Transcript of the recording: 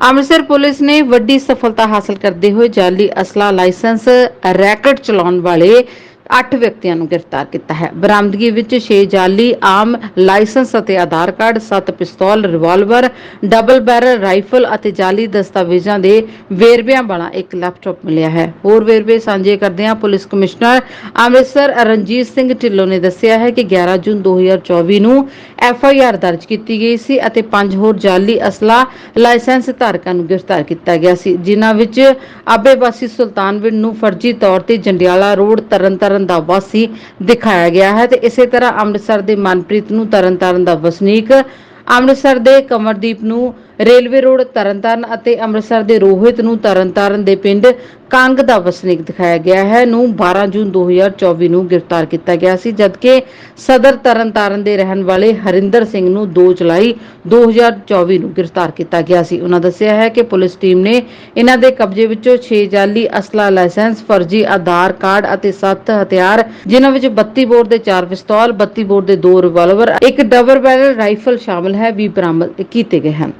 Amritsar police ਨੇ ਵੱਡੀ ਸਫਲਤਾ ਹਾਸਲ ਕਰਦੇ ਹੋਏ ਜਾਲੀ ਅਸਲਾ ਲਾਇਸੈਂਸ ਰੈਕਟ ਚਲਾਉਣ ਵਾਲੇ 8 ਵਿਅਕਤੀਆਂ ਨੂੰ ਗ੍ਰਿਫਤਾਰ ਕੀਤਾ ਹੈ। ਬਰਾਮਦਗੀ ਵਿੱਚ 6 ਜਾਲੀ, ਆਮ ਲਾਇਸੈਂਸ ਅਤੇ ਆਧਾਰ ਕਾਰਡ 7 ਪਿਸਤੌਲ, ਰਿਵਾਲਵਰ, ਡਬਲ ਬੈਰਲ ਰਾਈਫਲ ਅਤੇ ਜਾਲੀ ਦਸਤਾਵੇਜ਼ਾਂ ਦੇ ਵੇਰਵਿਆਂ ਵਾਲਾ ਇੱਕ ਲੈਪਟਾਪ ਮਿਲਿਆ ਹੈ। ਹੋਰ ਵੇਰਵੇ ਸਾਂਝੇ ਕਰਦਿਆਂ ਪੁਲਿਸ ਕਮਿਸ਼ਨਰ ਅੰਮ੍ਰਿਤਸਰ ਰਣਜੀਤ ਸਿੰਘ ਢਿੱਲੋਂ ਨੇ ਦੱਸਿਆ ਹੈ ਕਿ 11 ਜੂਨ 2024 ਨੂੰ ਐਫ ਆਈ ਆਰ ਦਰਜ ਕੀਤੀ ਗਈ ਸੀ ਅਤੇ ਪੰਜ ਹੋਰ ਜਾਲੀ ਅਸਲਾ ਲਾਇਸੈਂਸ ਧਾਰਕਾਂ ਨੂੰ ਗ੍ਰਿਫਤਾਰ ਕੀਤਾ ਗਿਆ ਸੀ, ਜਿਨ੍ਹਾਂ ਵਿੱਚ ਆਬੇ ਵਾਸੀ ਸੁਲਤਾਨਵਿੰਡ ਨੂੰ ਫਰਜ਼ੀ ਤੌਰ ਤੇ ਜੰਡਿਆਲਾ ਰੋਡ, ਤਰਨਤਾਰਨ ਤਰਨਤਾਰਨ ਦਾ ਵਾਸੀ ਦਿਖਾਇਆ ਗਿਆ ਹੈ ਤੇ ਇਸੇ ਤਰ੍ਹਾਂ ਅੰਮ੍ਰਿਤਸਰ ਦੇ ਮਨਪ੍ਰੀਤ ਨੂੰ ਤਰਨਤਾਰਨ ਦਾ ਵਸਨੀਕ, ਅੰਮ੍ਰਿਤਸਰ ਦੇ ਕਮਰਦੀਪ ਨੂੰ ਰੇਲਵੇ ਰੋਡ ਤਰਨਤਾਰਨ ਅਤੇ ਅੰਮ੍ਰਿਤਸਰ ਦੇ ਰੋਹਿਤ ਨੂੰ ਤਰਨਤਾਰਨ ਦੇ ਪਿੰਡ ਕੰਗ ਦਾ ਵਸਨੀਕ ਦਿਖਾਇਆ ਗਿਆ ਹੈ। ਨੂੰ 12 ਜੂਨ 2024 ਨੂੰ ਗ੍ਰਿਫਤਾਰ ਕੀਤਾ ਗਿਆ ਸੀ, ਜਦਕਿ ਸਦਰ ਤਰਨਤਾਰਨ ਦੇ ਰਹਿਣ ਵਾਲੇ ਹਰਿੰਦਰ ਸਿੰਘ ਨੂੰ 2 ਜੁਲਾਈ 2024 ਨੂੰ ਗ੍ਰਿਫਤਾਰ ਕੀਤਾ ਗਿਆ ਸੀ। ਉਹਨਾਂ ਦੱਸਿਆ ਹੈ ਕਿ ਪੁਲਿਸ ਟੀਮ ਨੇ ਇਹਨਾਂ ਦੇ ਕਬਜ਼ੇ ਵਿੱਚੋਂ 6 ਜਾਲੀ ਅਸਲਾ ਲਾਇਸੈਂਸ, ਫਰਜ਼ੀ ਆਧਾਰ ਕਾਰਡ ਅਤੇ 7 ਹਥਿਆਰ, ਜਿਨ੍ਹਾਂ ਵਿੱਚ 32 ਬੋਰ ਦੇ 4 ਪਿਸਤੌਲ 32 ਬੋਰ ਦੇ 2 ਰਿਵਾਲਵਰ, ਇੱਕ ਡਬਲ ਬੈਰਲ ਰਾਈਫਲ ਸ਼ਾਮਲ ਹੈ, ਵੀ ਬਰਾਮਦ ਕੀਤੇ ਗਏ ਹਨ।